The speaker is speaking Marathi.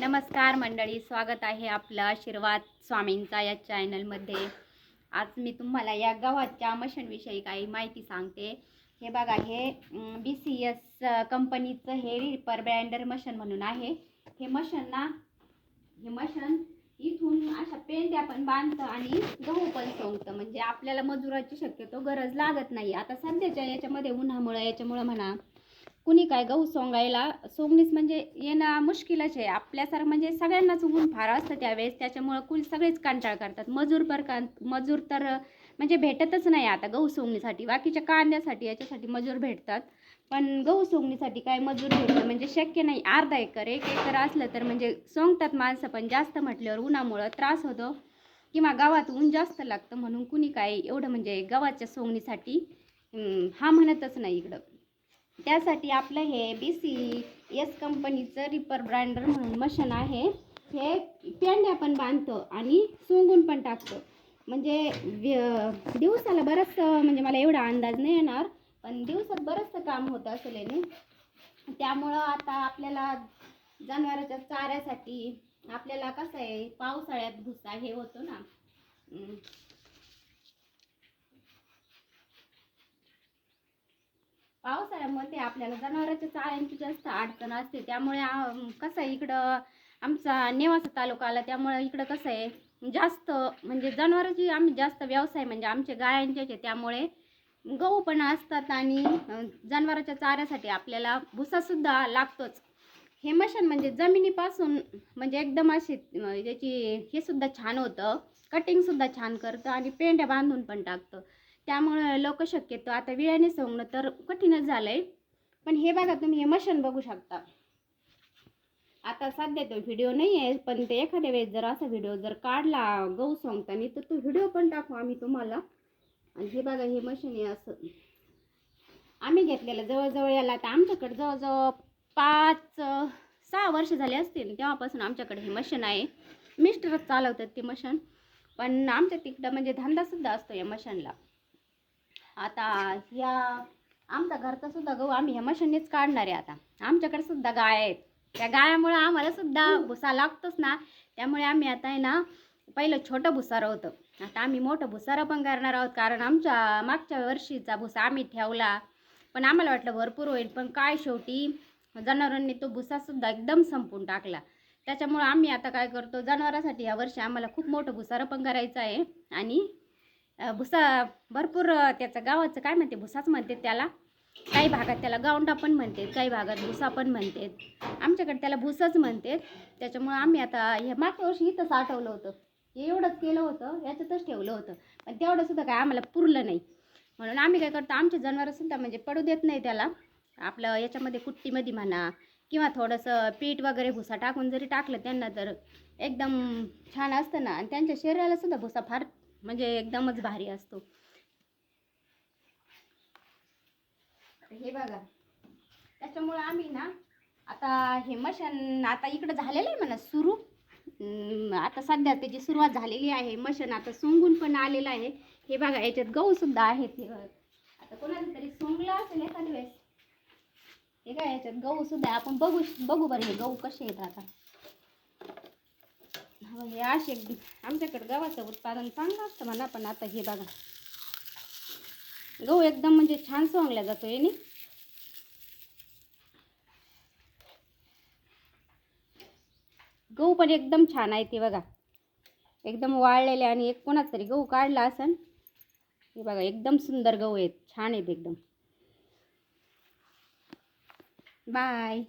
नमस्कार मंडळी स्वागत आहे आपलं आशीर्वाद स्वामींचा या चॅनलमध्ये. आज मी तुम्हाला या गव्हाच्या मशीनविषयी काही माहिती सांगते. हे बघा हे बी सी एस कंपनीचं हे रिपर ब्रँडर मशीन म्हणून आहे. हे मशन ना हे मशीन इथून अशा पेंड्या पण बांधतं आणि गहू पण सोंगतं. म्हणजे आपल्याला मजुराची शक्यतो गरज लागत नाही. आता सध्याच्या याच्यामध्ये उन्हामुळं याच्यामुळं म्हणा कुणी काय गहू सोंगायला सोंगणीच म्हणजे येणं मुश्किलच आहे. आपल्यासारखं म्हणजे सगळ्यांनाच ऊन फार असतं त्यावेळेस. त्याच्यामुळं कुल सगळेच कंटाळ करतात. मजूर पर का मजूर तर म्हणजे भेटतच नाही आता गहू सोंगणीसाठी. बाकीच्या कांद्यासाठी याच्यासाठी मजूर भेटतात. पण गहू सोंगणीसाठी काय मजूर भेटणं म्हणजे शक्य नाही. अर्धा एकर एक एकर असलं तर म्हणजे सोंगतात माणसं पण जास्त म्हटल्यावर उन्हामुळं त्रास होतो. किंवा गावात ऊन जास्त लागतं म्हणून कुणी काय एवढं म्हणजे गव्हाच्या सोंगणीसाठी हा म्हणतच नाही इकडं. त्यासाठी आपलं हे बी सी एस कंपनीचं रिपर ब्राइंडर म्हणून मशीन आहे. हे पेंड्या पण बांधतं आणि सोंगून पण टाकतं. म्हणजे व्य- दिवसाला बरंचसं म्हणजे मला एवढा अंदाज नाही येणार पण दिवसात बरंचसं काम होतं असेल याने त्यामुळं आता आपल्याला जनावरांच्या चाऱ्यासाठी आपल्याला कसं आहे पावसाळ्यात भुसा हे होतो ना. पावसाळ्यामध्ये आपल्याला जनावरांच्या चाऱ्यांची जास्त अडचण असते. त्यामुळे कसं आहे इकडं आमचा नेवासा तालुका आला त्यामुळे इकडं कसं आहे जास्त म्हणजे जनावरांची आम्ही जास्त व्यवसाय म्हणजे आमचे गायांचेच त्यामुळे गहू पण असतात आणि जनावरांच्या चाऱ्यासाठी आपल्याला भुसासुद्धा लागतोच. हे मशीन म्हणजे जमिनीपासून म्हणजे एकदम अशी त्याची हे सुद्धा छान होतं. कटिंगसुद्धा छान करतं आणि पेंड्या बांधून पण टाकतं. त्यामुळं लोक शक्यतो आता विळ्याने सोंगणं तर कठीणच झालं आहे पण हे बघा तुम्ही हे मशीन बघू शकता. आता सध्या तो व्हिडिओ नाही आहे पण ते एखाद्या वेळेस जर असा व्हिडिओ जर काढला गहू सोंगताना तर तो व्हिडिओ पण टाकू आम्ही तुम्हाला. आणि हे बघा हे मशीन आहे असं. आम्ही घेतलेलं जवळजवळ याला आता आमच्याकडे जवळजवळ पाच सहा वर्ष झाले असतील तेव्हापासून आमच्याकडे हे मशीन आहे. मिस्टरच चालवतात ते मशीन. पण आमच्या तिकडं म्हणजे धंदासुद्धा असतो या मशीनला. आता ह्या आमचा घरचा सुद्धा गहू आम्ही ह्या मशीननेच काढणार आहे आता. आमच्याकडे सुद्धा गाय आहेत. त्या गायामुळं आम्हाला सुद्धा भुसा लागतोच ना. त्यामुळे आम्ही आता आहे ना पहिलं छोटं भुसारं होतं. आता आम्ही मोठं भुसारं पण करणार आहोत कारण आमच्या मागच्या वर्षीचा भुसा आम्ही ठेवला. पण आम्हाला वाटलं भरपूर होईल पण काय शेवटी जनावरांनी तो भुसासुद्धा एकदम संपून टाकला. त्याच्यामुळं आम्ही आता काय करतो जनावरांसाठी या वर्षी आम्हाला खूप मोठं भुसारं पण करायचं आहे. आणि भुसा भरपूर त्याचं गावाचं काय म्हणते भुसाच म्हणते त्याला. काही भागात त्याला गावंडा पण म्हणतात काही भागात भुसा पण म्हणतात आमच्याकडे त्याला भुसाच म्हणतात त्याच्यामुळं आम्ही आता हे मागच्या वर्षी इथंच आठवलं होतं. हे एवढंच केलं होतं याच्यातच ठेवलं होतं. पण तेवढंसुद्धा काय आम्हाला पुरलं नाही. म्हणून आम्ही काय करतो आमचे जनावरंसुद्धा म्हणजे पडू देत नाही त्याला. आपलं याच्यामध्ये कुट्टीमध्ये म्हणा किंवा थोडंसं पीठ वगैरे भुसा टाकून जरी टाकलं त्यांना तर एकदम छान असतं ना. आणि त्यांच्या शरीरालासुद्धा भुसा फार म्हणजे एकदमच भारी असतो. हे बघा. त्याच्यामुळं आम्ही ना आता हे मशन आता इकडं झालेलं आहे म्हणा सुरू. आता सध्या त्याची सुरुवात झालेली आहे. मशन आता सोंगून पण आलेलं आहे. हे बघा याच्यात गहू सुद्धा आहेत हे बघा. आता कोणाला तरी सोंगलं असेल एखाद्या वेळेस. हे काय याच्यात गहू सुद्धा आपण बघू बघू बरं हे गहू कसे आहेत आता. हे असे आमच्याकडे गव्हाचं उत्पादन चांगलं असतं म्हणा पण आता हे बघा. गहू एकदम म्हणजे छान सोंगला जातो याने गहू पण एकदम छान आहे ते बघा. एकदम वाळलेले आणि एक कोणाच तरी गहू काढला असन. हे बघा एकदम सुंदर गहू आहेत. छान आहेत एकदम. बाय.